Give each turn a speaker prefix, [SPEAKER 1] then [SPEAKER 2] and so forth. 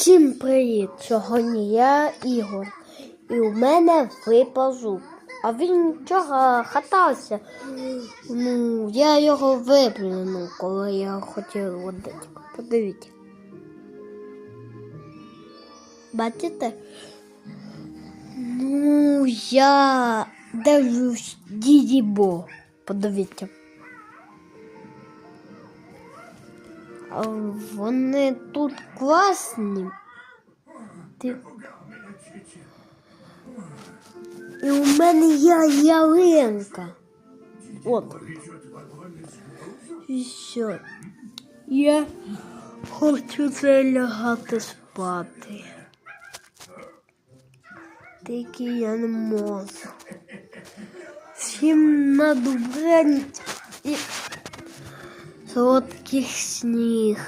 [SPEAKER 1] Всім привіт! Сьогодні я Ігор. І у мене випав зуб. А він вчора хатався. Ну, я його виплюнув, коли я хотів водити. Подивіться. Бачите? Ну, я дивлюсь діді Бо. Подивіться. Вони тут класні. Ти... І у мене є ялинка. От. І все. Я хочу залягати спати. Тільки я не можу. Всім на добраніч і солодких сніг.